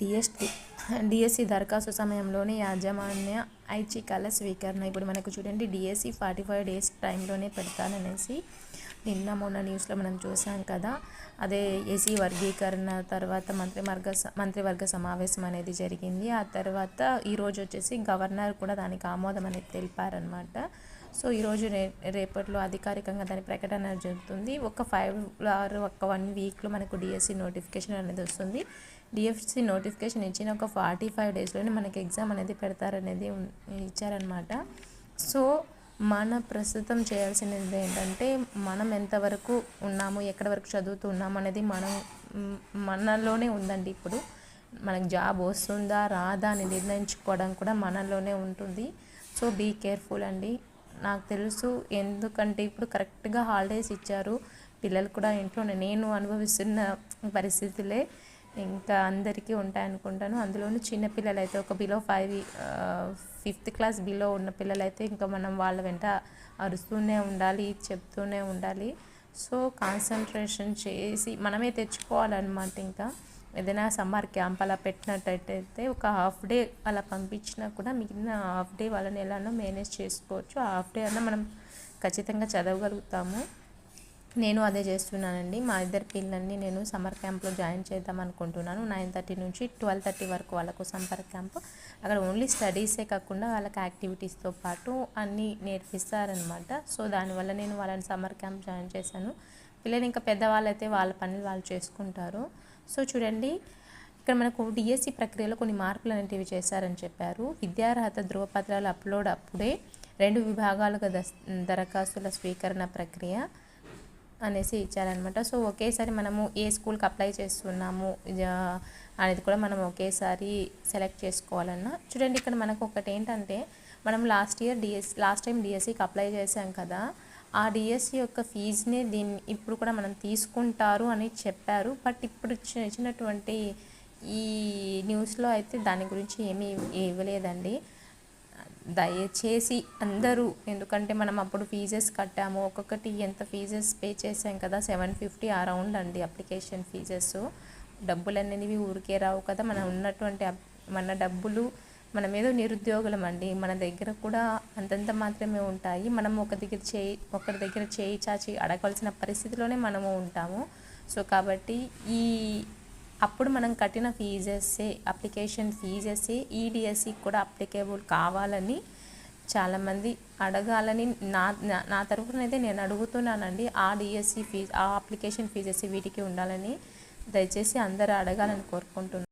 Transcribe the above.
DST DSC దరఖాస్తు సమయంలోనే యాజమాన్య ఐచ్ఛికాల స్వీకరణ. ఇప్పుడు మనకు చూడండి డిఎస్సి ఫార్టీ ఫైవ్ డేస్ టైంలోనే పెడతాననేసి నిన్న మొన్న న్యూస్లో మనం చూసాం కదా. అదే ఏసీ వర్గీకరణ తర్వాత మంత్రివర్గ మంత్రివర్గ సమావేశం అనేది జరిగింది. ఆ తర్వాత ఈరోజు వచ్చేసి గవర్నర్ కూడా దానికి ఆమోదం అనేది తెలిపారనమాట సో ఈరోజు రే రేపట్లో అధికారికంగా దాని ప్రకటన జరుగుతుంది. ఒక ఫైవ్ ఆర్ ఒక వన్ వీక్లో మనకు డిఎస్సి నోటిఫికేషన్ అనేది వస్తుంది. డిఎఫ్సి నోటిఫికేషన్ ఇచ్చిన ఒక ఫార్టీ ఫైవ్ డేస్లోనే మనకి ఎగ్జామ్ అనేది పెడతారనేది ఇచ్చారనమాట సో మన ప్రస్తుతం చేయాల్సినది ఏంటంటే మనం ఎంతవరకు ఉన్నాము ఎక్కడి వరకు చదువుతున్నాము అనేది మనం మనలోనే ఉందండి ఇప్పుడు. మనకు జాబ్ వస్తుందా రాదా అని నిర్ణయించుకోవడం కూడా మనలోనే ఉంటుంది. సో బీ కేర్ఫుల్ అండి. నాకు తెలుసు ఎందుకంటే ఇప్పుడు కరెక్ట్గా హాలిడేస్ ఇచ్చారు. పిల్లలు కూడా ఇంట్లోనే. నేను అనుభవిస్తున్న పరిస్థితులే ఇంకా అందరికీ ఉంటాయనుకుంటాను. అందులోనూ చిన్నపిల్లలు అయితే ఒక below five fifth class below ఉన్న పిల్లలైతే ఇంకా మనం వాళ్ళ వెంట అరుస్తూనే ఉండాలి చెప్తూనే ఉండాలి. సో కాన్సన్ట్రేషన్ చేసి మనమే తెచ్చుకోవాలన్నమాట ఇంకా. ఏదైనా సమ్మర్ క్యాంప్ అలా పెట్టినట్టయితే ఒక హాఫ్ డే అలా పంపించినా కూడా మిగిలిన హాఫ్ డే వాళ్ళని ఎలానో మేనేజ్ చేసుకోవచ్చు. ఆ హాఫ్ డే అన్నా మనం ఖచ్చితంగా చదవగలుగుతాము. నేను అదే చేస్తున్నానండి. మా ఇద్దరు పిల్లల్ని నేను సమ్మర్ క్యాంప్లో జాయిన్ చేద్దాం అనుకుంటున్నాను. నైన్ థర్టీ నుంచి ట్వెల్వ్ థర్టీ వరకు వాళ్ళకు సమ్మర్ క్యాంప్. అక్కడ ఓన్లీ స్టడీసే కాకుండా వాళ్ళకి యాక్టివిటీస్తో పాటు అన్నీ నేర్పిస్తారనమాట సో దానివల్ల నేను వాళ్ళని సమ్మర్ క్యాంప్ జాయిన్ చేశాను. పిల్లలు ఇంకా పెద్దవాళ్ళు అయితే వాళ్ళ పనులు వాళ్ళు చేసుకుంటారు. సో చూడండి ఇక్కడ మనకు డిఎస్సి ప్రక్రియలో కొన్ని మార్పులు అనేటివి చేశారని చెప్పారు. విద్యార్హత ధృవపత్రాలు అప్లోడ్ అప్పుడే రెండు విభాగాలుగా దరఖాస్తుల స్వీకరణ ప్రక్రియ అనేసి ఇచ్చారనమాట సో ఒకేసారి మనము ఏ స్కూల్కి అప్లై చేస్తున్నాము అనేది కూడా మనం ఒకేసారి సెలెక్ట్ చేసుకోవాలన్నా. చూడండి ఇక్కడ మనకు ఒకటి ఏంటంటే మనం last year DS last time డిఎస్సికి అప్లై చేసాం కదా ఆ డిఎస్సి యొక్క ఫీజునే దీన్ని ఇప్పుడు కూడా మనం తీసుకుంటారు అని చెప్పారు. బట్ ఇప్పుడు ఇచ్చినటువంటి ఈ న్యూస్లో అయితే దాని గురించి ఏమీ ఇవ్వలేదండి. దయచేసి అందరూ ఎందుకంటే మనం అప్పుడు ఫీజెస్ కట్టాము. ఒక్కొక్కటి ఎంత ఫీజెస్ పే చేసాం కదా సెవెన్ ఫిఫ్టీ అరౌండ్ అండి అప్లికేషన్ ఫీజెస్. డబ్బులు అనేవి ఊరికే రావు కదా. మనం ఉన్నటువంటి మన డబ్బులు మనం ఏదో నిరుద్యోగులం అండి మన దగ్గర కూడా అంతంత మాత్రమే ఉంటాయి. మనం ఒక దగ్గర చేయి ఒకరి దగ్గర చేయి చాచి అడగాల్సిన పరిస్థితిలోనే మనము ఉంటాము. సో కాబట్టి ఈ అప్పుడు మనం కట్టిన ఫీజెస్సే అప్లికేషన్ ఫీజెస్సే ఈడిఎస్సి కూడా అప్లికేబుల్ కావాలని చాలామంది అడగాలని నా నా తరఫున అయితే నేను అడుగుతున్నానండి. ఆ డిఎస్సి ఫీజ్ ఆ అప్లికేషన్ ఫీజెస్ వీటికి ఉండాలని దయచేసి అందరూ అడగాలని కోరుకుంటున్నాను.